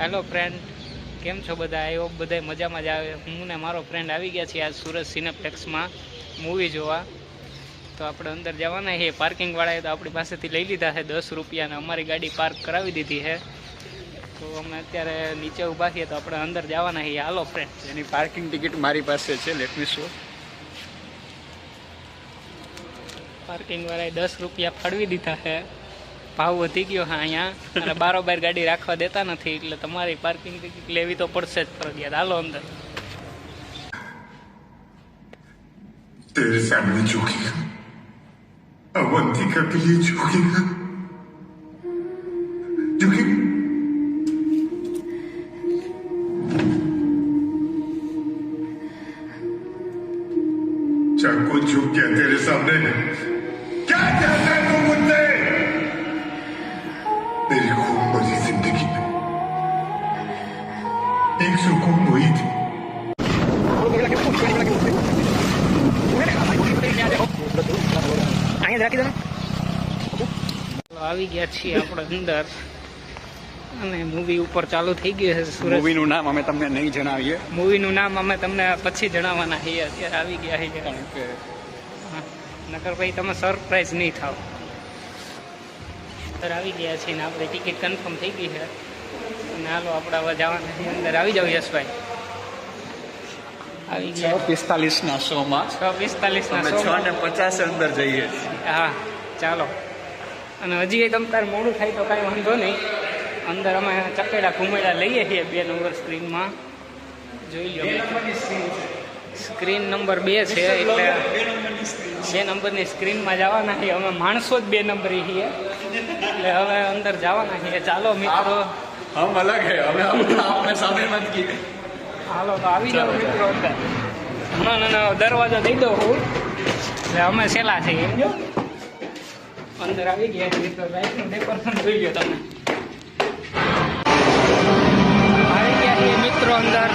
Hello friend કેમ છો બધા? આવ્યો બધા મજામાં જ આવે. હું ને મારો ફ્રેન્ડ આવી ગયા છીએ આજ સુરત સિનેપ્લેક્સમાં મૂવી જોવા. તો આપણે અંદર જવાના છીએ પાર્કિંગવાળાએ તો આપણી પાસેથી લઈ લીધા છે દસ રૂપિયાને અમારી ગાડી પાર્ક કરાવી દીધી છે. તો અમે અત્યારે નીચે ઊભા છીએ તો આપણે અંદર જવાના છીએ. હાલો ફ્રેન્ડ એની પાર્કિંગ ટિકિટ મારી પાસે છે લેટ મી શો પાર્કિંગવાળાએ દસ રૂપિયા ફાળવી દીધા છે. ભાવ વધી ગયો છે અહીંયા અને બારોબાર ગાડી રાખવા દેતા નથી એટલે તમારી પાર્કિંગ ટિકિટ લેવી તો પડશે જ ફરજિયાત હાલો અંદર तेरे सामने झुकेगा अवंतिका के लिए झुकेगा झुकेगा चाकू झुक गया तेरे सामने trucó un આવી ગયા છીએ આપણે અંદર. અને મૂવી ઉપર ચાલુ થઈ ગયું છે સુરત. મૂવીનું નામ અમે તમને નહીં જણાવીએ. મૂવીનું નામ અમે તમને પછી જણાવવાના છીએ. અત્યારે આવી ગયા છીએ. કારણ કે નકર ભાઈ તમે સરપ્રાઈઝ નહીં થાવ. અત્યારે આવી ગયા છીએ ને આપણે ટિકિટ કન્ફર્મ થઈ ગઈ છે. અને હાલો આપણે હવે જવાના અંદર આવી જાવ યશભાઈ. આવી ગયા. પિસ્તાલીસના શોમાં છ પિસ્તાલીસના છ ને પચાસ અંદર જઈએ હા ચાલો. અને હજી તમ તાર મોડું થાય તો કાંઈ વાંધો નહીં. અંદર અમે ચકેડા ઘુમેડા લઈએ છીએ બે નંબર સ્ક્રીનમાં. જોઈ લો. સ્ક્રીન નંબર બે છે એટલે બે નંબરની સ્ક્રીનમાં જવાના છીએ. અમે માણસો જ બે નંબરી છીએ. એટલે હવે અંદર જવાના છીએ. ચાલો મિત્રો. હમ અલગ હે અમે આપણે સામે મત કી હાલો તો આવી જાઓ મિત્રો અંદર. હમણાં ના દરવાજો દઈ દો હું. એટલે અમે સેલા છીએ એમ અંદર આવી ગયા મિત્રો તો રાઈટનું ડેકોરેશન જોઈ લો તમે. આવી ગયા મિત્રો અંદર.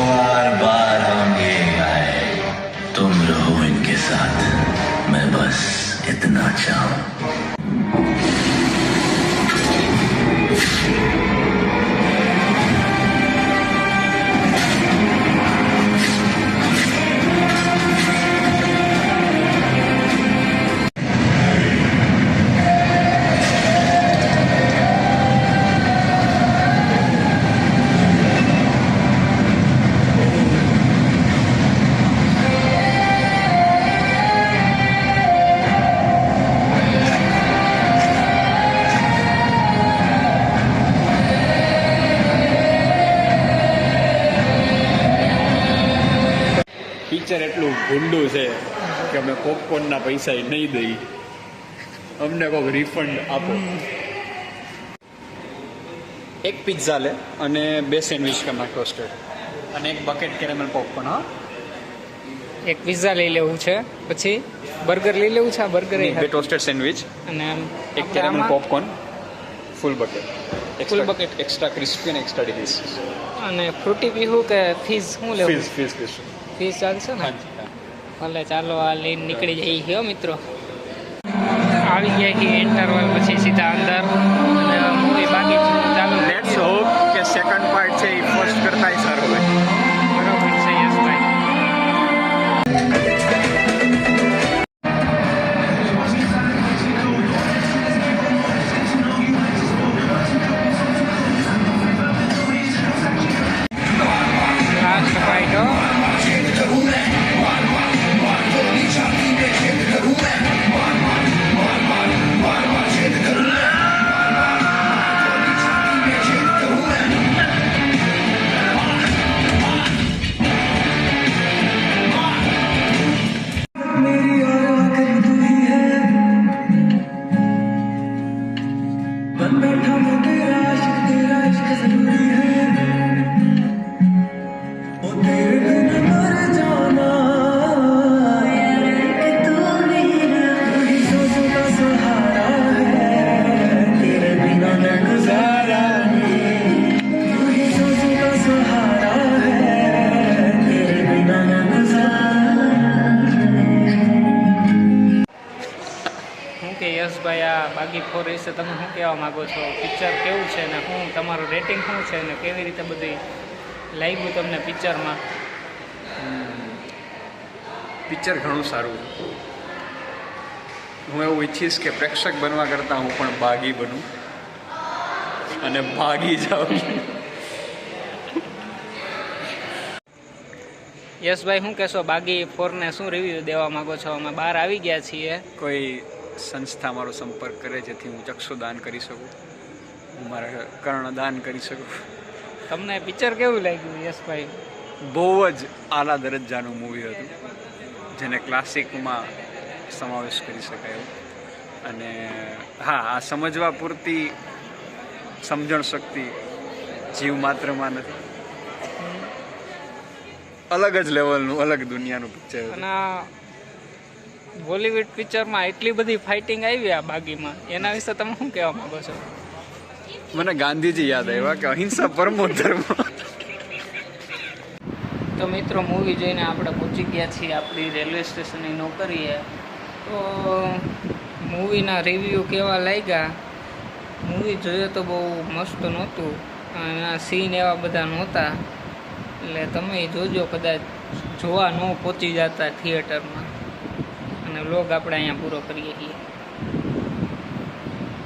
बार बार हम ये आए तुम रहो इनके साथ मैं बस इतना चाहूं એટલું ભૂંડું છે કે અમે પોપકોર્નના પૈસા નહીં દઈ. અમને કોઈક રિફંડ આપો. એક પિઝા લે અને બે સેન્ડવિચ કમા ટોસ્ટેડ અને એક બકેટ કેરેમલ પોપકોર્ન હા? એક પિઝા લઈ લેવું છે પછી બર્ગર લઈ લેવું છે આ બર્ગર બે ટોસ્ટેડ સેન્ડવિચ અને એક caramel popcorn full bucket full bucket extra crispy અને એક્સ્ટ્રા ડિલિશિયસ અને ફ્રૂટી પીવું કે ફીઝ શું લેવું? ફીઝ ફીઝ ફીઝ ફીઝ ચાલશે ને? હા ભલે ચાલો આ લઈને નીકળી જઈએ હો મિત્રો. આવી ગયા કે ઇન્ટરવલ પછી સીધા અંદર. મૂવી બાકી ચાલુ. લેટ્સ હોપ કે સેકન્ડ પાર્ટ છે એ ફર્સ્ટ કરતાંય સારું હોય. વિશે તમે શું કહેવા માગો છો? પિક્ચર કેવું છે ને શું? તમારું રેટિંગ શું છે ને કેવી રીતે બધી લાગ્યું તમને પિક્ચરમાં પિક્ચર ઘણું સારું. હું એવું ઈચ્છીશ કે પ્રેક્ષક બનવા કરતાં હું પણ ભાગી બનું. અને ભાગી જાઉં. યશભાઈ શું કહેશો? બાગી ફોરને શું રિવ્યૂ દેવા માગો છો? અમે બહાર આવી ગયા છીએ. કોઈ સંસ્થા મારો સંપર્ક કરે જેથી હું ચક્ષુદાન કરી શકું. હું મારા કર્ણદાન કરી શકું. તમને પિક્ચર કેવું લાગ્યું યશભાઈ? બહુ જ આલા દરજ્જાનું મૂવી હતું જેને ક્લાસિકમાં સમાવેશ કરી શકાય અને હા આ સમજવા પૂરતી સમજણ શક્તિ જીવ માત્રમાં નથી. અલગ જ લેવલનું અલગ દુનિયાનું પિક્ચર અને બોલિવૂડ પિક્ચરમાં એટલી બધી ફાઇટિંગ આવી આ બાગીમાં? એના વિશે તમે શું કહેવા માંગો છો? મને ગાંધીજી યાદ આવ્યા કે અહિંસા પરમો ધર્મ તો મિત્રો મૂવી જોઈને આપણે પહોંચી ગયા છીએ આપણી રેલવે સ્ટેશનની નોકરીએ. તો મૂવીના રિવ્યૂ કેવા લાગ્યા? મૂવી જોઈએ તો બહુ મસ્ત નહોતું. એના સીન એવા બધા નહોતા. એટલે તમે જોજો કદાચ જોવા ન પહોંચી જતા થિયેટરમાં અને વ્લોગ આપણે અહીંયા પૂરો કરીએ છીએ.